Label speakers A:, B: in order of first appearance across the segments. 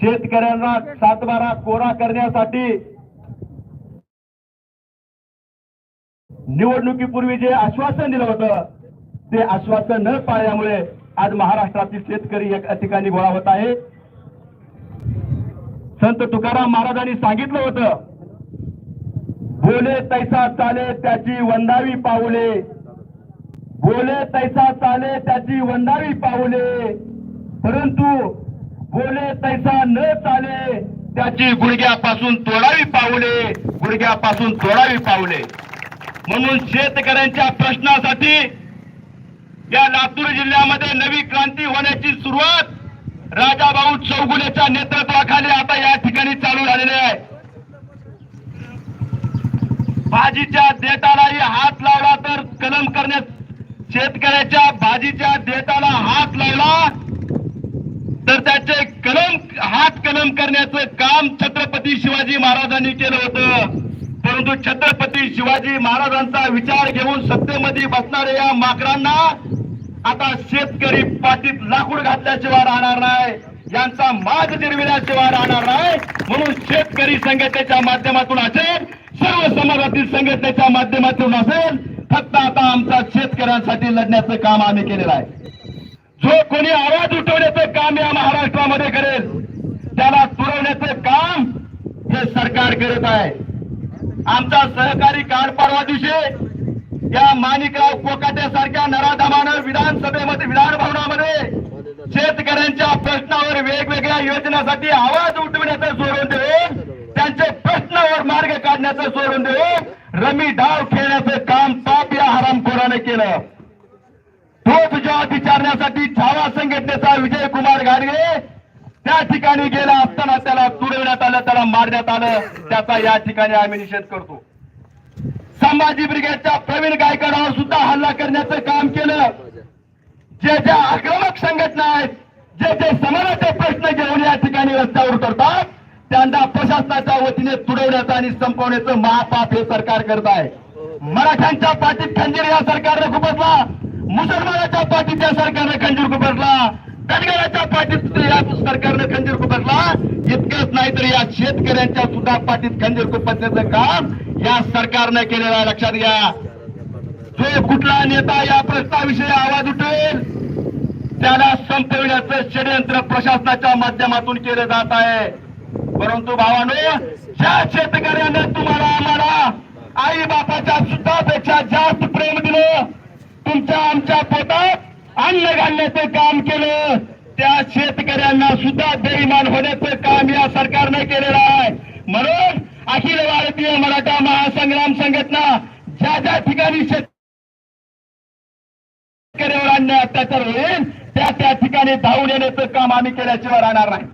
A: शेतकऱ्यांना सातबारा कोरा करण्यासाठी निवडणुकीपूर्वी जे आश्वासन दिलं होतं ते आश्वासन न पाळल्यामुळे आज महाराष्ट्रातील शेतकरी एका ठिकाणी गोळा होत आहे. संत तुकाराम महाराजांनी सांगितलं होतं बोले तैसा चाले त्याची वंदावी पाऊले. बोले तैसा चाले त्याची वंदावी पाऊले. परंतु बोले तैसा न चाले त्याची गुडघ्यापासून तोडावी पावले गुडघ्यापासून तोडावी पावले म्हणून शेतकऱ्यांच्या प्रश्नासाठी या लातूर जिल्ह्यामध्ये नवी क्रांती होण्याची सुरुवात राजाभाऊ चौगुलेच्या नेतृत्वाखाली आता या ठिकाणी चालू झालेली आहे. भाजीच्या देटालाही हात लावला तर कलम करण्यात शेतकऱ्याच्या भाजीच्या देटाला हात लावला तर त्याचे कलम हात कलम करण्याचं काम छत्रपती शिवाजी महाराजांनी केलं होतं. परंतु छत्रपती शिवाजी महाराजांचा विचार घेऊन सत्तेमध्ये बसणाऱ्या या माकरांना आता शेतकरी पाठीत लाकूड घातल्याशिवाय राहणार नाही. यांचा माग जिरविल्याशिवाय राहणार नाही. म्हणून शेतकरी संघटनेच्या माध्यमातून असेल सर्व समाजातील संघटनेच्या माध्यमातून असेल फक्त आता आमचा शेतकऱ्यांसाठी लढण्याचं काम आम्ही केलेलं आहे. जो कोणी आवाज उठवण्याचं काम या महाराष्ट्रामध्ये करेल त्याला पुरवण्याचं काम हे सरकार करत आहे. आमचा सहकारी काल परवा दिवशी या माणिकराव कोकाट्यासारख्या नराधमानं विधानसभेमध्ये विधानभवनामध्ये शेतकऱ्यांच्या प्रश्नावर वेगवेगळ्या योजनासाठी आवाज उठवण्याचं सोडून देऊन त्यांचे प्रश्नावर मार्ग काढण्याचं सोडून देऊन रमी डाव खेळण्याचं काम पाप या हरामखोराने केलं. तोच जॉब विचारण्यासाठी छावा संघटनेचा विजय कुमार घाडगे त्या ठिकाणी गेला असताना त्याला तुडवण्यात आलं त्याला मारण्यात आलं. त्याचा या ठिकाणी आम्ही निषेध करतो. संभाजी ब्रिगेडच्या प्रवीण गायकवाडावर सुद्धा हल्ला करण्याचं काम केलं. जे ज्या आक्रमक संघटना आहेत जे जे समाजाचे प्रश्न घेऊन या ठिकाणी रस्त्यावर उतरतात त्यांना प्रशासनाच्या वतीने तुडवण्याचं आणि संपवण्याचं महापाप हे सरकार करत आहे. मराठ्यांच्या पाठीत खंजीर या सरकारने खुपसला मुसलमानाच्या पाठीच्या सरकारने खंजीर खुपसला धनगराच्या पाठीत या सरकारने खंजीर खुपसला इतकंच नाही तर या शेतकऱ्यांच्या सुद्धा पाठीत खंजीर खुपसण्याचं काम या सरकारने केलेलं आहे. लक्षात घ्या. जो कुठला नेता या प्रश्नाविषयी आवाज उठेल त्याला संपविण्याचं षडयंत्र प्रशासनाच्या माध्यमातून केलं जात आहे. परंतु भावानो ज्या शेतकऱ्याने तुम्हाला आम्हाला आई बापाच्या सुद्धा पेक्षा जास्त प्रेम दिलं तुमच्या आमच्या पोटात अन्न घालण्याचं काम केलं. त्या शेतकऱ्यांना सुद्धा बेईमान होण्याचं काम या सरकारने केलेलं आहे. म्हणून अखिल भारतीय मराठा महासंग्राम संघटना ज्या ज्या ठिकाणी शेतकऱ्यावर अन्याय अत्याचार होईल त्या त्या ठिकाणी धावून येण्याचं काम आम्ही केल्याशिवाय राहणार नाही.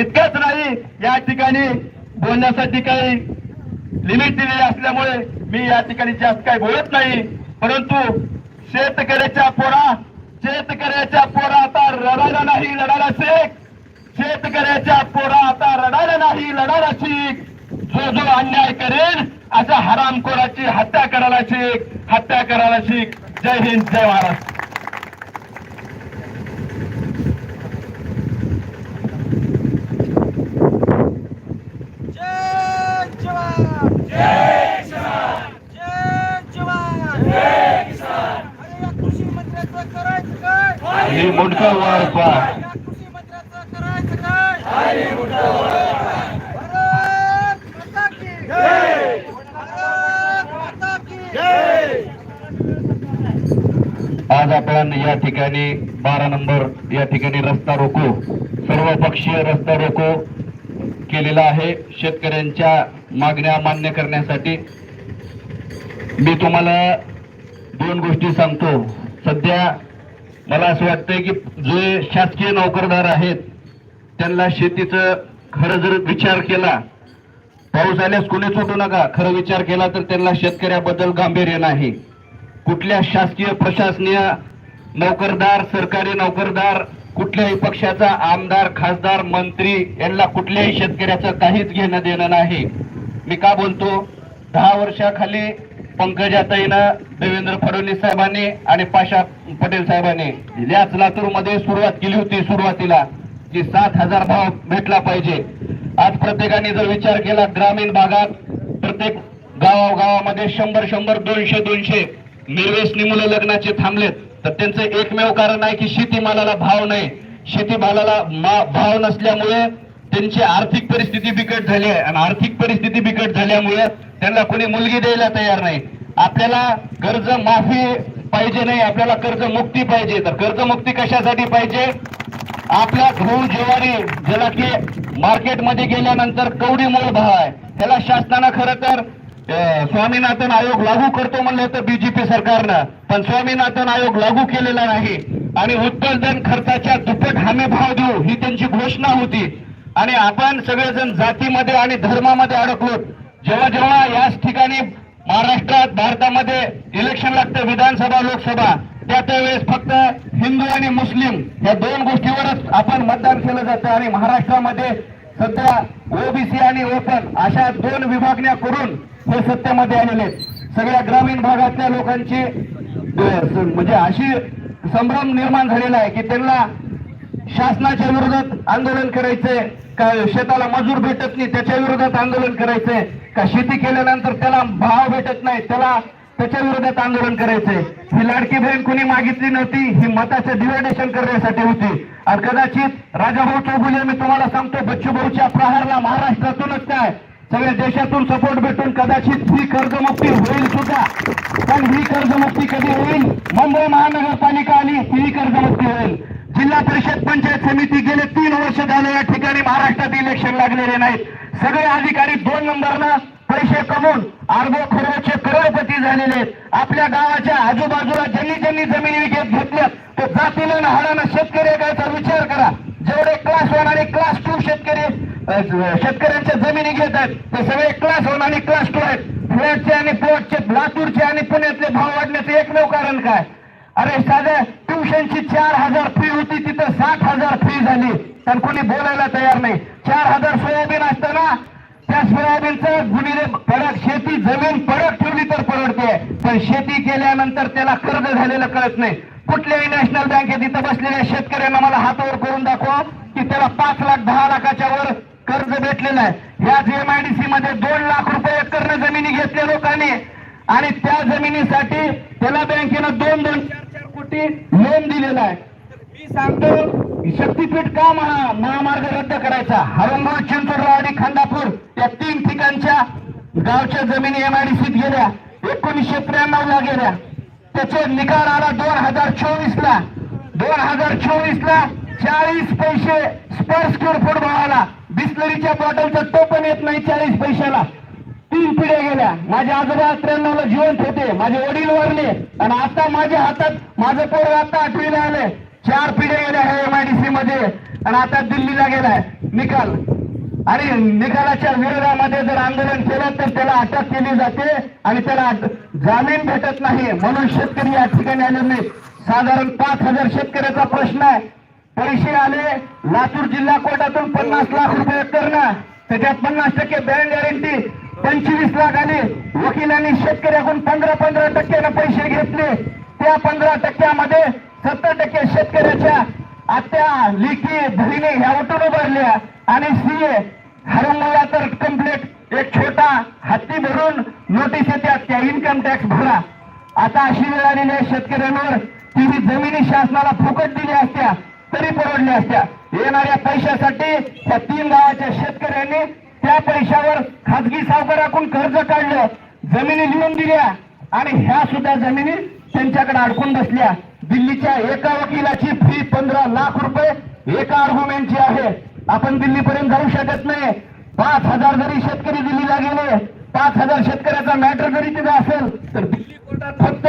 A: इतकंच नाही या ठिकाणी बोलण्यासाठी काही लिमिट दिलेली असल्यामुळे मी या ठिकाणी जास्त काही बोलत नाही. परंतु शेतकऱ्याच्या पोरा शेतकऱ्याच्या पोरा आता रडायला नाही लढायला शेख शेतकऱ्याच्या पोरा आता रडायला नाही लढायला शिक. जो जो अन्याय करेल अशा हरामखोराची हत्या करायला शिक. हत्या करायला शिक. जय हिंद जय महाराष्ट्र
B: जय जवान जय किसान जय जवान जय किसान अरे या कृषी मंत्र्याचं करायचं काय
A: ही मुंडका वार पा
B: या कृषी मंत्र्याचं करायचं काय भारत माता की जय भारत माता की जय
A: आज आपण या ठिकाणी बारा नंबर या ठिकाणी रस्ता रोको. सर्व पक्षीय रस्ता रोको केलेला आहे. शेतकऱ्यांच्या मागण्या मान्य करण्यासाठी. मी तुम्हाला दोन गोष्टी सांगतो. सध्या मला असं वाटतंय की जे शासकीय नोकरदार आहेत त्यांना शेतीचं खरं जर विचार केला पाऊस आल्यास कुणीच सुटू नका. खरं विचार केला तर त्यांना शेतकऱ्याबद्दल गांभीर्य नाही. कुठल्या शासकीय प्रशासनीय नोकरदार सरकारी नोकरदार कुठल्याही पक्षाचा आमदार खासदार मंत्री यांना कुठल्याही शेतकऱ्याचं काहीच घेणं देणं नाही. मी का बोलतो? दहा वर्षाखाली पंकजाताईनं देवेंद्र फडणवीस साहेबांनी आणि पाशा पटेल साहेबांनी याच लातूरमध्ये सुरुवात केली होती सुरुवातीला
B: की सात हजार भाव भेटला पाहिजे. आज प्रत्येकाने जर विचार केला ग्रामीण भागात प्रत्येक गावागावामध्ये शंभर शंभर दोनशे दोनशे निर्वेसनी मुलं लग्नाचे थांबलेत. तर त्यांचं एकमेव कारण आहे की शेतीमालाला भाव नाही. शेतीमालाला मा- भाव नसल्यामुळे त्यांची आर्थिक परिस्थिती बिकट झाली आहे. आणि आर्थिक परिस्थिती बिकट झाल्यामुळे त्यांना कोणी मुलगी द्यायला तयार नाही. आपल्याला कर्ज माफी पाहिजे नाही आपल्याला कर्ज मुक्ती पाहिजे. तर कर्जमुक्ती कशासाठी पाहिजे? आपला गहू ज्वारी ज्याला की मार्केटमध्ये गेल्यानंतर कवडी मोल भाव आहे. त्याला शासनानं खरं तर स्वामीनाथन आयोग लागू करतो म्हणलं होतं बीजेपी सरकारनं पण स्वामीनाथन आयोग लागू केलेला नाही. आणि उत्पादन खर्चाच्या दुप्पट हमी भाव देऊ ही त्यांची घोषणा होती. आणि आपण सगळेजण जातीमध्ये आणि धर्मामध्ये अडकलो. जेव्हा जेव्हा याच ठिकाणी महाराष्ट्रात भारतामध्ये इलेक्शन लागतं विधानसभा लोकसभा त्या त्यावेळेस फक्त हिंदू आणि मुस्लिम या दोन गोष्टीवरच आपण मतदान केलं जातं. आणि महाराष्ट्रामध्ये सध्या ओबीसी आणि ओपन अशा दोन विभागण्या करून हे सत्तेमध्ये आलेले आहेत. सगळ्या ग्रामीण भागातल्या लोकांची म्हणजे अशी संभ्रम निर्माण झालेला आहे की त्यांना शासनाच्या विरोधात आंदोलन करायचंय का शेताला मजूर भेटत नाही त्याच्या विरोधात आंदोलन करायचंय का शेती केल्यानंतर त्याला भाव भेटत नाही त्याला त्याच्या विरोधात आंदोलन करायचंय ही लाडकी बहीण कोणी मागितली नव्हती ही मताचे डिवायडेशन करण्यासाठी होती आणि कदाचित राजाभाऊ चौगुले मी तुम्हाला सांगतो बच्चू भाऊच्या प्रहारला महाराष्ट्रातूनच काय सगळ्या देशातून सपोर्ट भेटून कदाचित ही कर्जमुक्ती होईल सुद्धा. पण ही कर्जमुक्ती कधी होईल? मुंबई महानगरपालिका आली ही कर्जमुक्ती होईल. जिल्हा परिषद पंचायत समिती गेले तीन वर्ष झाले या ठिकाणी महाराष्ट्रात इलेक्शन लागलेले नाहीत. सगळे अधिकारी दोन नंबरनं पैसे कमवून अर्धो खरोचे करोडपती झालेले आपल्या गावाच्या आजूबाजूला ज्यांनी ज्यांनी जमिनी विकत घेतल्या तो जातीनं हाडानं शेतकरी काय विचार करा. जेवढे क्लास वन आणि क्लास टू शेतकरी शेतकऱ्यांच्या जमिनी घेत आहेत ते सगळे क्लास वन आणि क्लास टू आहेत. फ्लॅटचे आणि प्लॉटचे लातूरचे आणि पुण्यातले भाव वाढण्याचे एकमेव कारण काय? अरे साध्या ट्युशनची चार हजार फी होती तिथं साठ हजार फी झाली. पण कोणी बोलायला तयार नाही. चार हजार सोयाबीन असताना त्या सोयाबीनचा गुन्हे पडक शेती जमीन पडक ठेवली तर परवडते. पण शेती केल्यानंतर त्याला कर्ज झालेलं कळत नाही. कुठल्याही नॅशनल बँकेत इथं बसलेल्या शेतकऱ्यांना मला हातावर करून दाखवा की त्याला पाच लाख दहा लाखाच्या वर कर्ज भेटलेलं आहे ह्याच एमआयडीसी मध्ये दोन लाख रुपये एकरनं जमिनी घेतल्या लोकांनी. आणि त्या जमिनीसाठी त्याला बँकेनं दोन दोन चार चार कोटी लोन दिलेलं आहे. मी सांगतो शक्तीपीठ का म्हणा? महामार्ग रद्द करायचा. हरंगोळ चिंचोडराव आणि खंडापूर या तीन ठिकाणच्या गावच्या जमिनी एमआयडीसीत गेल्या. एकोणीसशे त्र्याण्णव ला गेल्या. त्याचे निकाल आला दोन हजार चोवीस ला दोन हजार चोवीस ला चाळीस पैसे स्पर स्क्वेअर फूट भावाला बिस्लरीच्या तो पण येत नाही चाळीस पैशाला. तीन पिढ्या गेल्या. माझे आजोबा त्र्याण्णव ला जिवंत होते. माझे वडील वारले. आणि आता माझ्या हातात माझं पोर आता आठवीला आलंय. चार पिढ्या गेल्या ह्या एमआयडीसी मध्ये आणि आता दिल्लीला गेलाय. निकाल. आणि निकालाच्या विरोधामध्ये जर आंदोलन केलं तर त्याला अटक केली जाते आणि त्याला जामीन भेटत नाही. म्हणून शेतकरी या ठिकाणी आले नाही साधारण पाच हजार शेतकऱ्याचा प्रश्न आहे. पैसे आले. लातूर जिल्हा कोर्टातून पन्नास लाख रुपये करणं. त्याच्यात पन्नास टक्के बँक गॅरंटी पंचवीस लाख आले. वकिलांनी शेतकऱ्याकडून पंधरा पंधरा टक्क्यानं पैसे घेतले. त्या पंधरा टक्क्यामध्ये सत्तर टक्के शेतकऱ्याच्या आत्या लिखी धरीने ह्या उठून उभारल्या. आणि सीए हरवला तर कंप्लीट एक छोटा हत्ती भरून नोटीस येतात त्या इन्कम टॅक्स भरा. आता अशी वेळ आलेली आहे शेतकऱ्यांवर. की ही जमिनी शासनाला फुकट दिल्या असत्या तरी परवडल्या असत्या. येणाऱ्या पैशासाठी त्या तीन गावाच्या शेतकऱ्यांनी त्या पैशावर खाजगी सावकाराकडून कर्ज काढलं. जमिनी लिहून दिल्या आणि ह्या सुद्धा जमिनी त्यांच्याकडे अडकून बसल्या. दिल्लीच्या एका वकिलाची फी पंधरा लाख रुपये एका आर्ग्युमेंटची आहे. आपण दिल्लीपर्यंत जाऊ शकत नाही. पाच हजार जरी शेतकरी दिल्लीला गेले पाच हजार शेतकऱ्याचा मॅटर जरी तिथं असेल तर दिल्ली कोर्टात फक्त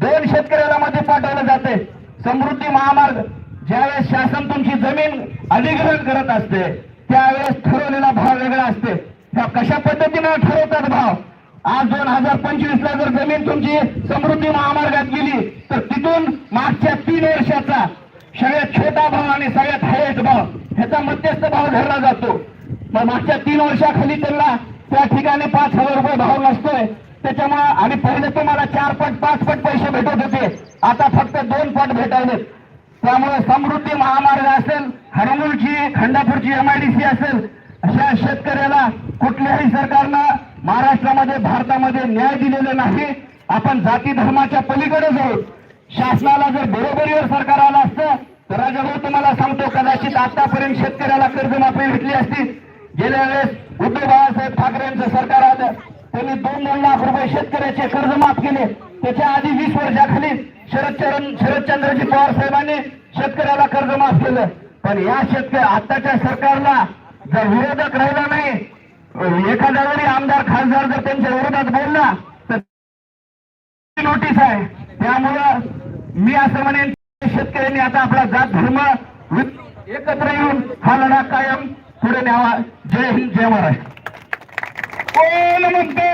B: दोन शेतकऱ्याला मध्ये पाठवलं जाते. समृद्धी महामार्ग ज्यावेळेस शासन तुमची जमीन अधिग्रहण करत असते त्यावेळेस ठरवलेला भाव वेगळा असते. त्या कशा पद्धतीनं ठरवतात भाव? आज दोन हजार पंचवीस ला जर जमीन तुमची समृद्धी महामार्गात गेली तर तिथून मागच्या तीन वर्षाचा सगळ्यात छोटा भाव आणि सगळ्यात हायस्ट भाव ह्याचा मध्यस्थ भाव धरला जातो. मग मागच्या तीन वर्षाखाली त्यांना त्या ठिकाणी पाच हजार रुपये भाव नसतोय. त्याच्यामुळे आणि पहिले तुम्हाला चार पट पाच पट पैसे भेटत होते. आता फक्त दोन पट भेटायलेत. त्यामुळे समृद्धी महामार्ग असेल हरमुलची खंडापूरची एमआयडीसी असेल अशा शेतकऱ्याला कुठल्याही सरकारनं महाराष्ट्रामध्ये भारतामध्ये न्याय दिलेला नाही. आपण जाती धर्माच्या पलीकडे जाऊ. शासनाला जर बरोबरीवर सरकार आलं असतं तर राजाभाऊ तुम्हाला सांगतो कदाचित आतापर्यंत शेतकऱ्याला कर्जमाफी भेटली असती. गेल्या वेळेस उद्धव बाळासाहेब ठाकरेंचं सरकार आलं. त्यांनी दोन दोन लाख रुपये शेतकऱ्याचे कर्ज माफ केले. त्याच्या आधी वीस वर्षाखाली शरदचरण शरदचंद्रजी पवार साहेबांनी शेतकऱ्याला कर्ज माफ केलं. पण या शेतकरी आताच्या सरकारला जर विरोधक राहिला नाही एखादा जरी आमदार खासदार जर त्यांच्या विरोधात बोलला तर नोटीस आहे. त्यामुळं मी असं म्हणेन शेतकऱ्यांनी आता आपला जात धर्म एकत्र येऊन हा लढा कायम पुढे न्यावा. जय हिंद जय महाराष्ट्र. कोण म्हणतो